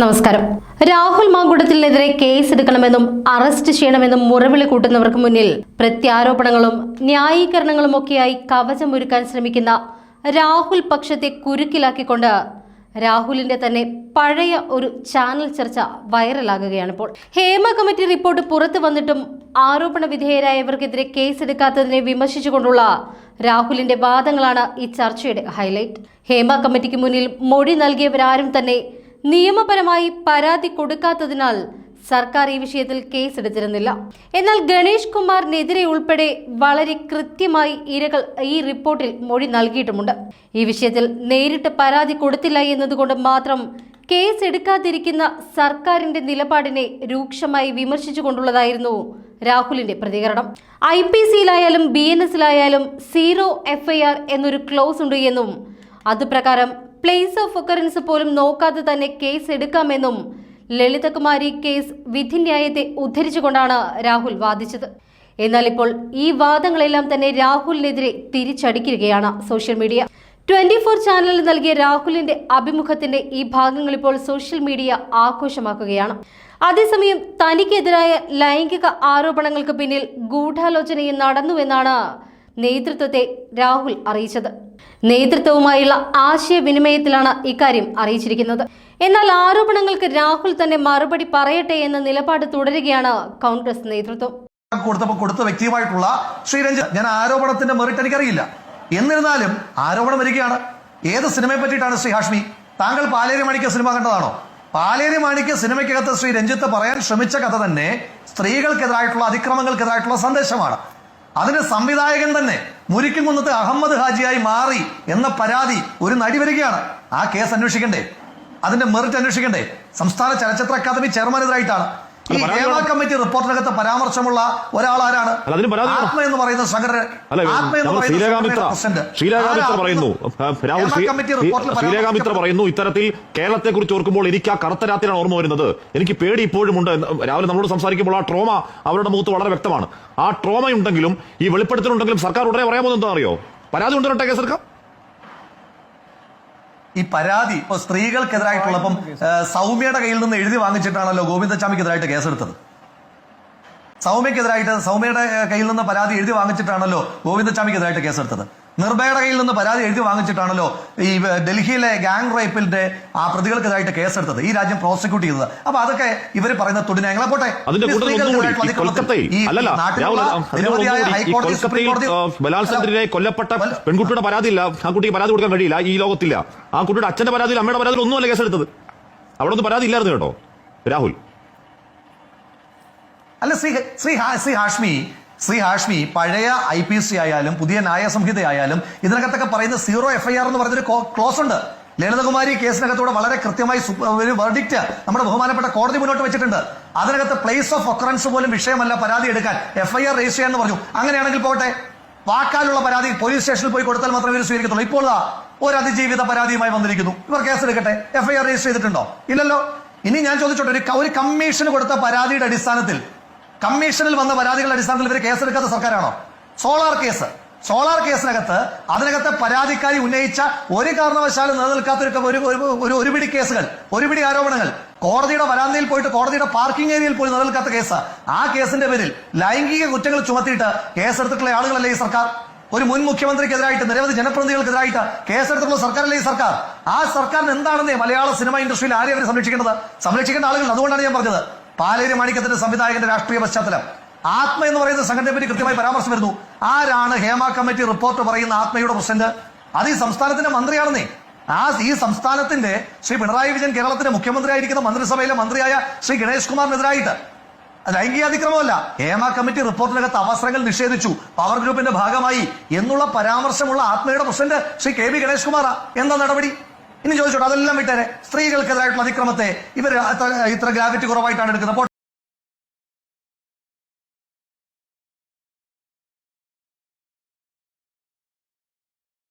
നമസ്കാരം. രാഹുൽ മാങ്കുടത്തിനെതിരെ കേസ് എടുക്കണമെന്നും അറസ്റ്റ് ചെയ്യണമെന്നും മുറവിളി കൂട്ടുന്നവർക്ക് മുന്നിൽ പ്രത്യാരോപണങ്ങളും ന്യായീകരണങ്ങളും ഒക്കെയായി കവചമൊരുക്കാൻ ശ്രമിക്കുന്ന രാഹുൽ പക്ഷത്തെ കുരുക്കിലാക്കിക്കൊണ്ട് രാഹുലിന്റെ തന്നെ പഴയ ഒരു ചാനൽ ചർച്ച വൈറലാകുകയാണ് ഇപ്പോൾ. ഹേമ കമ്മിറ്റി റിപ്പോർട്ട് പുറത്തു വന്നിട്ടും ആരോപണ വിധേയരായവർക്കെതിരെ കേസെടുക്കാത്തതിനെ വിമർശിച്ചുകൊണ്ടുള്ള രാഹുലിന്റെ വാദങ്ങളാണ് ഈ ചർച്ചയുടെ ഹൈലൈറ്റ്. ഹേമ കമ്മിറ്റിക്ക് മുന്നിൽ മൊഴി നൽകിയവരാരും തന്നെ നിയമപരമായി പരാതി കൊടുക്കാത്തതിനാൽ സർക്കാർ ഈ വിഷയത്തിൽ കേസെടുത്തിരുന്നില്ല. എന്നാൽ ഗണേഷ് കുമാറിനെതിരെ ഉൾപ്പെടെ വളരെ കൃത്യമായി ഇരകൾ ഈ റിപ്പോർട്ടിൽ മൊഴി നൽകിയിട്ടുമുണ്ട്. ഈ വിഷയത്തിൽ നേരിട്ട് പരാതി കൊടുത്തില്ല എന്നതുകൊണ്ട് മാത്രം കേസ് എടുക്കാതിരിക്കുന്ന സർക്കാരിന്റെ നിലപാടിനെ രൂക്ഷമായി വിമർശിച്ചുകൊണ്ടുള്ളതായിരുന്നു രാഹുലിന്റെ പ്രതികരണം. ഐ പി സിയിലായാലും ബി എൻ എസിലായാലും സീറോ എഫ്ഐആർ എന്നൊരു ക്ലോസ് ഉണ്ട് എന്നും അതുപ്രകാരം പ്ലേസ് ഓഫ് ഒക്കറൻസ് പോലും നോക്കാതെ തന്നെ കേസ് എടുക്കാമെന്നും ലളിതകുമാരി കേസ് വിധിന്യായത്തെ ഉദ്ധരിച്ചുകൊണ്ടാണ് രാഹുൽ വാദിച്ചത്. എന്നാൽ ഇപ്പോൾ ഈ വാദങ്ങളെല്ലാം തന്നെ രാഹുലിനെതിരെ തിരിച്ചടിക്കുകയാണ് സോഷ്യൽ മീഡിയ ട്വന്റി ഫോർ ചാനലിൽ നൽകിയ രാഹുലിന്റെ അഭിമുഖത്തിന്റെ ഈ ഭാഗങ്ങൾ ഇപ്പോൾ സോഷ്യൽ മീഡിയ ആഘോഷമാക്കുകയാണ്. അതേസമയം തനിക്കെതിരായ ലൈംഗിക ആരോപണങ്ങൾക്ക് പിന്നിൽ ഗൂഢാലോചനയും നടന്നുവെന്നാണ് നേതൃത്വത്തെ രാഹുൽ അറിയിച്ചത്. നേതൃത്വവുമായുള്ള ആശയവിനിമയത്തിലാണ് ഇക്കാര്യം അറിയിച്ചിരിക്കുന്നത്. എന്നാൽ ആരോപണങ്ങൾക്ക് രാഹുൽ തന്നെ മറുപടി പറയട്ടെ എന്ന നിലപാട് തുടരുകയാണ് കോൺഗ്രസ് നേതൃത്വം. കൊടുത്തപ്പോൾ കൊടുത്ത വ്യക്തിയുമായിട്ടുള്ള ശ്രീരഞ്ജൻ ഞാൻ ആരോപണത്തിന്റെ മെറിറ്റ് എനിക്കറിയില്ല. എന്നിരുന്നാലും ആരോപണം വരികയാണ്. ഏത് സിനിമയെ പറ്റിയിട്ടാണ് ശ്രീ ഹാഷ്മി? താങ്കൾ പാലേരി മാണിക്യ സിനിമ കണ്ടതാണോ? പാലേരി മാണിക്യ സിനിമയ്ക്കകത്ത് ശ്രീ രഞ്ജിത്ത് പറയാൻ ശ്രമിച്ച കഥ തന്നെ സ്ത്രീകൾക്കെതിരായിട്ടുള്ള അതിക്രമങ്ങൾക്കെതിരായിട്ടുള്ള സന്ദേശമാണ്. അതിന് സംവിധായകൻ തന്നെ മുരിക്കുംകുന്നത്ത് അഹമ്മദ് ഹാജിയായി മാറി എന്ന പരാതി ഒരു നടി വരികയാണ്. ആ കേസ് അന്വേഷിക്കണ്ടേ? അതിന്റെ മെറിറ്റ് അന്വേഷിക്കണ്ടേ? സംസ്ഥാന ചലച്ചിത്ര അക്കാദമി ചെയർമാൻ ചെയർമാനെതിരായിട്ടാണ് ഈ കമ്മിറ്റി റിപ്പോർട്ടിനകത്ത് പരാമർശമുള്ള ഒരാൾ ആരാണ്. ആത്മ എന്ന് പറയുന്ന സംഘടന ആത്മ എന്ന് പറയുന്ന ഇത്തരത്തിൽ കേരളത്തെ കുറിച്ച് ഓർക്കുമ്പോൾ എനിക്ക് ആ കറുത്ത രാത്രിയാണ് ഓർമ്മ വരുന്നത്. എനിക്ക് പേടി ഇപ്പോഴും ഉണ്ട് രാവിലെ നമ്മളോട് സംസാരിക്കുമ്പോൾ ആ ട്രോമ അവരുടെ മുഖത്ത് വളരെ വ്യക്തമാണ്. ആ ട്രോമ ഉണ്ടെങ്കിലും ഈ വെളിപ്പെടുത്തലുണ്ടെങ്കിലും സർക്കാർ ഉടനെ പറയാൻ പോകുന്നത് എന്താ അറിയോ പരാതി ഉണ്ടെന്നിട്ടെ കേസെടുക്കാം ഈ പരാതി ഇപ്പൊ സ്ത്രീകൾക്കെതിരായിട്ടുള്ളപ്പം സൗമ്യയുടെ കയ്യിൽ നിന്ന് എഴുതി വാങ്ങിച്ചിട്ടാണല്ലോ ഗോവിന്ദച്ചാമിക്കെതിരായിട്ട് കേസെടുത്തത് സൗമ്യക്കെതിരായിട്ട് സൗമ്യയുടെ കയ്യിൽ നിന്ന് പരാതി എഴുതി വാങ്ങിച്ചിട്ടാണല്ലോ ഗോവിന്ദച്ചാമിക്കെതിരായിട്ട് കേസെടുത്തത് നിർഭയയുടെ കയ്യിൽ നിന്ന് പരാതി എഴുതി വാങ്ങിച്ചിട്ടാണല്ലോ ഈ ഡൽഹിയിലെ ഗാങ് റേപ്പിന്റെ ആ പ്രതികൾക്കെതിരായിട്ട് കേസെടുത്തത്. ഈ രാജ്യം പ്രോസിക്യൂട്ട് ചെയ്തത്. അപ്പൊ അതൊക്കെ ഇവർ പറയുന്ന തുടിനങ്ങളെ പോട്ടെ. ബലാത്സംഗത്തിനെ കൊല്ലപ്പെട്ട പെൺകുട്ടിയുടെ പരാതിയില്ല. ആ കുട്ടിക്ക് പരാതി കൊടുക്കാൻ കഴിയില്ല. ഈ ലോകത്തില്ല. ആ കുട്ടിയുടെ അച്ഛന്റെ പരാതിയിൽ അമ്മയുടെ പരാതിയിൽ ഒന്നുമല്ല കേസെടുത്തത്. അവിടെ ഒന്നും പരാതി ഇല്ലായിരുന്നു കേട്ടോ. രാഹുൽ. അല്ല ശ്രീ ശ്രീ ഹാ- ശ്രീ ഹാഷ്മി ശ്രീ ഹാഷ്മി പഴയ ഐ പി സി ആയാലും പുതിയ ന്യായസംഹിതയായാലും ഇതിനകത്തൊക്കെ പറയുന്ന സീറോ എഫ് ഐ ആർ എന്ന് പറഞ്ഞൊരു ക്ലോസ് ഉണ്ട്. ലളിതകുമാരി കേസിനകത്തൂടെ വളരെ കൃത്യമായി വെർഡിക്റ്റ് നമ്മുടെ ബഹുമാനപ്പെട്ട കോടതി മുന്നോട്ട് വെച്ചിട്ടുണ്ട്. അതിനകത്ത് പ്ലേസ് ഓഫ് ഒക്കറൻസ് പോലും വിഷയമല്ല പരാതി എടുക്കാൻ. എഫ് ഐ ആർ രജിസ്റ്റർ ചെയ്യാന്ന് പറഞ്ഞു. അങ്ങനെയാണെങ്കിൽ പോട്ടെ വാക്കാലുള്ള പരാതി പോലീസ് സ്റ്റേഷനിൽ പോയി കൊടുത്താൽ മാത്രമേ ഇവർ സ്വീകരിക്കത്തുള്ളൂ. ഇപ്പോൾ ഒരു അതിജീവിത പരാതിയുമായി വന്നിരിക്കുന്നു. ഇവർ കേസ് എടുക്കട്ടെ. എഫ് ഐ ആർ രജിസ്റ്റർ ചെയ്തിട്ടുണ്ടോ? ഇല്ലല്ലോ. ഇനി ഞാൻ ചോദിച്ചോട്ടെ ഒരു ക- ഒരു കമ്മീഷന് കൊടുത്ത പരാതിയുടെ അടിസ്ഥാനത്തിൽ കമ്മീഷനിൽ വന്ന പരാതികളുടെ അടിസ്ഥാനത്തിൽ ഇവർ കേസെടുക്കാത്ത സർക്കാരാണോ? Solar case. സോളാർ കേസിനകത്ത് അതിനകത്ത് പരാതിക്കാരി ഉന്നയിച്ച ഒരു കാരണവശാലും നിലനിൽക്കാത്ത ഒരു ഒരു- ഒരു- ഒരു ഒരു പിടി കേസുകൾ ഒരു പിടി ആരോപണങ്ങൾ. കോടതിയുടെ വരാന്തയിൽ പോയിട്ട് കോടതിയുടെ പാർക്കിംഗ് ഏരിയയിൽ പോയി നിലനിൽക്കാത്ത കേസ്. ആ കേസിന്റെ പേരിൽ ലൈംഗിക കുറ്റങ്ങൾ ചുമത്തിയിട്ട് കേസെടുത്തിട്ടുള്ള ആളുകളല്ലേ ഈ സർക്കാർ? ഒരു മുൻ മുഖ്യമന്ത്രിക്കെതിരായിട്ട് നിരവധി ജനപ്രതിനിധികൾക്കെതിരായിട്ട് കേസെടുത്തിട്ടുള്ള സർക്കാരല്ലേ ഈ സർക്കാർ? ആ സർക്കാരിന് എന്താണെന്നേ മലയാള സിനിമ ഇൻഡസ്ട്രിയിൽ ആരെയും സംരക്ഷിക്കേണ്ടത്? സംരക്ഷിക്കേണ്ട ആളുകൾ അതുകൊണ്ടാണ് ഞാൻ പറഞ്ഞത്. പാലേരി മാണിക്കത്തിന്റെ സംവിധായകന്റെ രാഷ്ട്രീയ പശ്ചാത്തലം. ആത്മ എന്ന് പറയുന്ന സംഘടനയെ പറ്റി കൃത്യമായി പരാമർശം വരുന്നു. ആരാണ് ഹേമ കമ്മിറ്റി റിപ്പോർട്ട് പറയുന്ന ആത്മയുടെ പ്രസിഡന്റ്? അത് ഈ സംസ്ഥാനത്തിന്റെ മന്ത്രിയാണെന്നേ. ആ ഈ സംസ്ഥാനത്തിന്റെ ശ്രീ പിണറായി വിജയൻ കേരളത്തിന്റെ മുഖ്യമന്ത്രിയായിരിക്കുന്ന മന്ത്രിസഭയിലെ മന്ത്രിയായ ശ്രീ ഗണേഷ് കുമാറിനെതിരായിട്ട് ലൈംഗിക അതിക്രമമല്ല ഹേമ കമ്മിറ്റി റിപ്പോർട്ടിനകത്ത് അവസരങ്ങൾ നിഷേധിച്ചു. പവർ ഗ്രൂപ്പിന്റെ ഭാഗമായി എന്നുള്ള പരാമർശമുള്ള ആത്മയുടെ president Shri K V Ganesh കുമാറാ. എന്താ നടപടി? ഇനി ചോദിച്ചോട്ടെ അതെല്ലാം വിട്ടേരെ. സ്ത്രീകൾക്കെതിരായിട്ടുള്ള അതിക്രമത്തെ ഇവർ ഇത്ര ഗ്രാവിറ്റി കുറവായിട്ടാണ് എടുക്കുന്നത്.